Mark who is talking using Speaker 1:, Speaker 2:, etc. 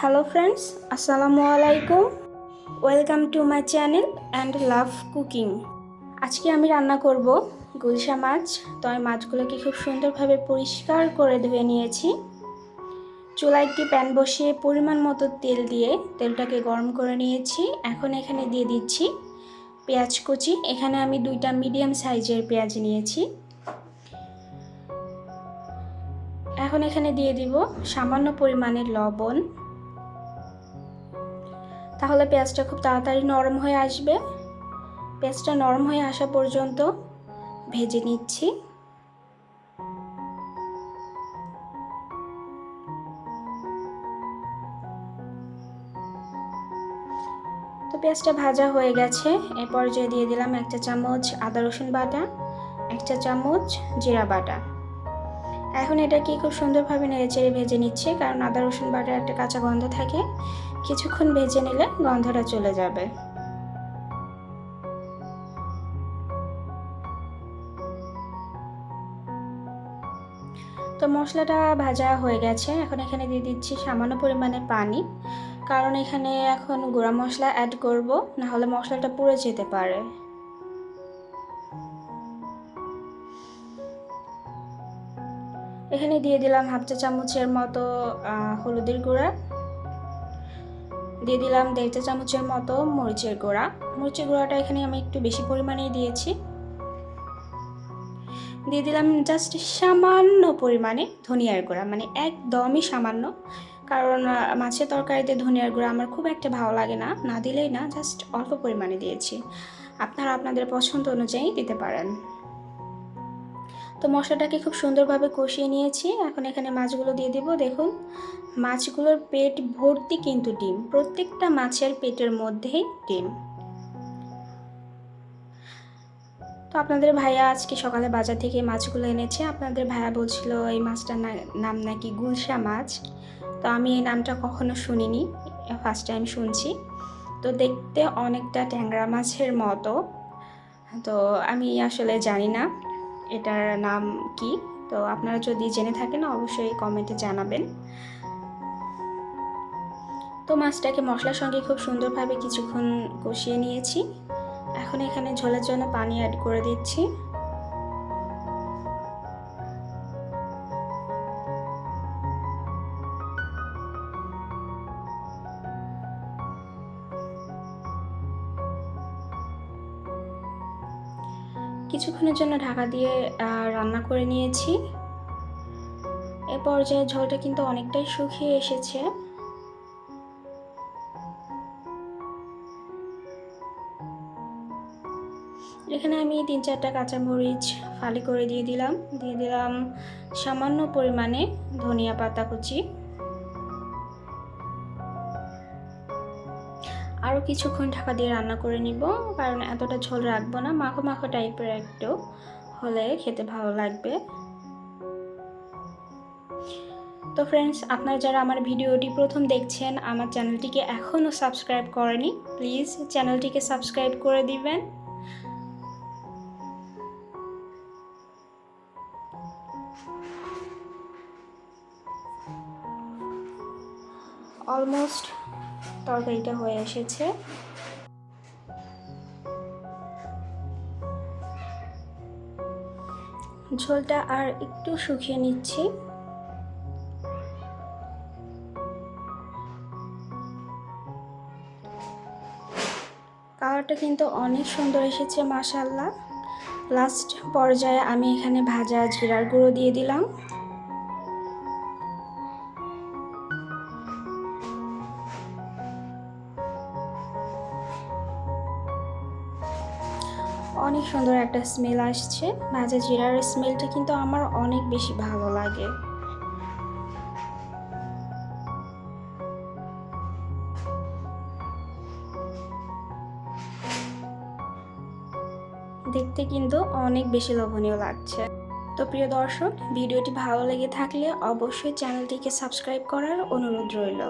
Speaker 1: Hello friends আসসালামু আলাইকুম welcome to my channel and love cooking আজকে আমি রান্না করব গুলশা মাছ। তো আমি মাছগুলোকে খুব সুন্দরভাবে পরিষ্কার করে ধুয়ে নিয়েছি। চুলায় একটি প্যান বসিয়ে পরিমাণ মতো তেল দিয়ে তেলটাকে গরম করে নিয়েছি। এখন এখানে দিয়ে দিচ্ছি পেঁয়াজ কুচি। এখানে আমি দুইটা মিডিয়াম সাইজের পেঁয়াজ নিয়েছি। এখন এখানে দিয়ে দিব সামান্য পরিমাণের লবণ। তাহলে পেঁয়াজটা খুব তাড়াতাড়ি নরম হয়ে আসবে। পেঁয়াজটা নরম হয়ে আসা পর্যন্ত ভেজে নিচ্ছি। তো পেঁয়াজটা ভাজা হয়ে গেছে। এ পর্যায়ে দিয়ে দিলাম একটা চামচ আদা, রসুন বাটা, একটা চামচ জিরা বাটা। এখন এটাকে খুব সুন্দরভাবে নেড়েচেড়ে ভেজে নিচ্ছে, কারণ আদা, রসুন বাটার একটা কাঁচা গন্ধ থাকে। কিছুক্ষণ ভেজে নিলে গন্ধটা চলে যাবে। তো মশলাটা ভাজা হয়ে গেছে। এখন এখানে দিয়ে দিচ্ছি সামান্য পরিমাণে পানি। কারণ এখানে এখন গুঁড়া মশলা অ্যাড করব না হলে মশলাটা পুড়ে যেতে পারে। এখানে দিয়ে দিলাম হাফ চা চামচের মতো হলুদের গুঁড়া। দিয়ে দিলাম দেড় চা চামচের মতো মরিচের গুঁড়া। মরিচের গুঁড়াটা এখানে আমি একটু বেশি পরিমাণেই দিয়েছি। দিয়ে দিলাম জাস্ট সামান্য পরিমাণে ধনিয়ার গুঁড়া মানে একদমই সামান্য। কারণ মাছের তরকারিতে ধনিয়ার গুঁড়া আমার খুব একটা ভালো লাগে না। না দিলেই না জাস্ট অল্প পরিমাণে দিয়েছি। আপনারা আপনাদের পছন্দ অনুযায়ী দিতে পারেন। তো মশলাটাকে খুব সুন্দরভাবে কষিয়ে নিয়েছি। এখন এখানে মাছগুলো দিয়ে দিব। দেখুন, মাছগুলোর পেট ভর্তি কিন্তু ডিম। প্রত্যেকটা মাছের পেটের মধ্যেই ডিম। তো আপনাদের ভাইয়া আজকে সকালে বাজার থেকে মাছগুলো এনেছে। আপনাদের ভাইয়া বলছিল, এই মাছটার নাম নাকি গুলশা মাছ। তো আমি এই নামটা কখনো শুনিনি। ফার্স্ট টাইম শুনছি। তো দেখতে অনেকটা ট্যাংরা মাছের মতো। তো আমি আসলে জানি না। এটার নাম কি? তো আপনারা যদি জেনে থাকেন, অবশ্যই কমেন্টে জানাবেন। তো মাছটাকে মশলার সঙ্গে খুব সুন্দরভাবে কিছুক্ষণ কষিয়ে নিয়েছি। এখন এখানে ঝোলার জন্য পানি অ্যাড করে দিচ্ছি। কিছুক্ষণের জন্য ঢাকা দিয়ে রান্না করে নিয়েছি। এ পর্যায়ে ঝোলটা কিন্তু অনেকটাই শুকিয়ে এসেছে। এখানে আমি তিন চারটা কাঁচামরিচ ফালি করে দিয়ে দিলাম। দিয়ে দিলাম সামান্য পরিমাণে ধনিয়া পাতা কুচি। আরও কিছুক্ষণ ঢাকা দিয়ে রান্না করে নিব, কারণ এতটা ঝোল রাখব না। মাখো মাখো টাইপের একটু হলে খেতে ভালো লাগবে। তো ফ্রেন্ডস আপনারা যারা আমার ভিডিওটি প্রথম দেখছেন, আমার চ্যানেলটিকে এখনও সাবস্ক্রাইব করেনি প্লিজ চ্যানেলটিকে সাবস্ক্রাইব করে দিবেন। অলমোস্ট তরকারিটা হয়ে এসেছে। ঝোলটা আর একটু শুকিয়ে নিচ্ছি। কালারটা কিন্তু অনেক সুন্দর এসেছে মাসাল্লাহ লাস্ট পর্যায়ে আমি এখানে ভাজা জিরার গুঁড়ো দিয়ে দিলাম। অনেক সুন্দর একটা স্মেল আসছে। ভাজা জিরার স্মেলটা কিন্তু আমার অনেক বেশি ভালো লাগে। দেখতে কিন্তু অনেক বেশি লোভনীয় লাগছে। তো প্রিয় দর্শক, ভিডিওটি ভালো লেগে থাকলে অবশ্যই চ্যানেলটিকে সাবস্ক্রাইব করার অনুরোধ রইল।